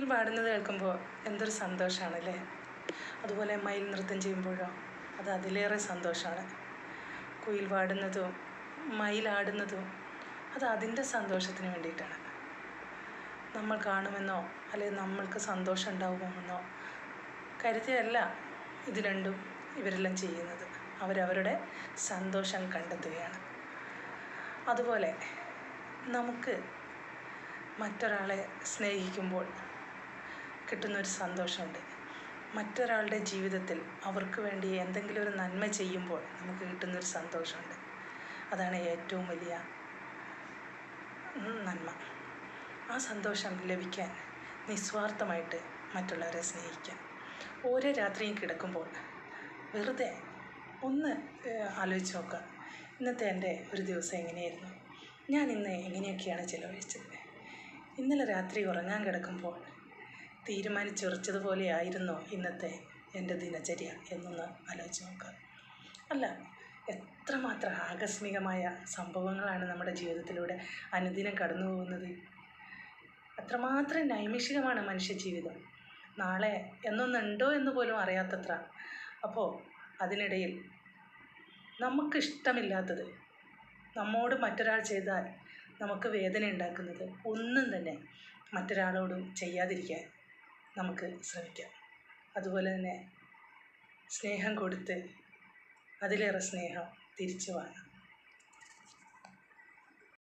കുയിൽ പാടുന്നത് കേൾക്കുമ്പോൾ എന്തൊരു സന്തോഷമാണ് അല്ലേ അതുപോലെ മയിൽ നൃത്തം ചെയ്യുമ്പോഴോ അത് അതിലേറെ സന്തോഷമാണ്. കുയിൽ പാടുന്നതും മയിലാടുന്നതും അത് അതിന്റെ സന്തോഷത്തിന് വേണ്ടിയിട്ടാണ്. നമ്മൾ കാണുമെന്നോ അല്ലെങ്കിൽ നമ്മൾക്ക് സന്തോഷം ഉണ്ടാകുമെന്നോ കരുതിയല്ല ഇത് രണ്ടും ഇവരെല്ലാം ചെയ്യുന്നത്. അവരവരുടെ സന്തോഷം കണ്ടെത്തുകയാണ്. അതുപോലെ നമുക്ക് മറ്റൊരാളെ സ്നേഹിക്കുമ്പോൾ കിട്ടുന്നൊരു സന്തോഷമുണ്ട്. മറ്റൊരാളുടെ ജീവിതത്തിൽ അവർക്ക് വേണ്ടി എന്തെങ്കിലും ഒരു നന്മ ചെയ്യുമ്പോൾ നമുക്ക് കിട്ടുന്നൊരു സന്തോഷമുണ്ട്. അതാണ് ഏറ്റവും വലിയ നന്മ. ആ സന്തോഷം ലഭിക്കാൻ നിസ്വാർത്ഥമായിട്ട് മറ്റുള്ളവരെ സ്നേഹിക്കാൻ ഓരോ രാത്രിയും കിടക്കുമ്പോൾ വെറുതെ ഒന്ന് ആലോചിച്ച് നോക്കുക. ഇന്നത്തെ എന്റെ ഒരു ദിവസം എങ്ങനെയായിരുന്നു? ഞാൻ ഇന്ന് എങ്ങനെയൊക്കെയാണ് ചിലവഴിച്ചത്? ഇന്നലെ രാത്രി ഉറങ്ങാൻ കിടക്കുമ്പോൾ തീരുമാനിച്ചുറച്ചതുപോലെ ആയിരുന്നോ ഇന്നത്തെ എന്റെ ദിനചര്യ എന്നൊന്ന് ആലോചിച്ച് നോക്കുക അല്ല എത്രമാത്രം ആകസ്മികമായ സംഭവങ്ങളാണ് നമ്മുടെ ജീവിതത്തിലൂടെ അനുദിനം കടന്നു പോകുന്നത് അത്രമാത്രം നൈമിഷികമാണ് മനുഷ്യ ജീവിതം നാളെ എന്നൊന്നുണ്ടോ എന്ന് പോലും അറിയാത്തത്ര. അപ്പോൾ അതിനിടയിൽ നമുക്കിഷ്ടമില്ലാത്തത് നമ്മോട് മറ്റൊരാൾ ചെയ്താൽ നമുക്ക് വേദന ഉണ്ടാക്കുന്നത് ഒന്നും തന്നെ മറ്റൊരാളോടും ചെയ്യാതിരിക്കാൻ നമുക്ക് ശ്രമിക്കാം. അതുപോലെ തന്നെ സ്നേഹം കൊടുത്ത് അതിലേറെ സ്നേഹം തിരിച്ചു വാങ്ങാം.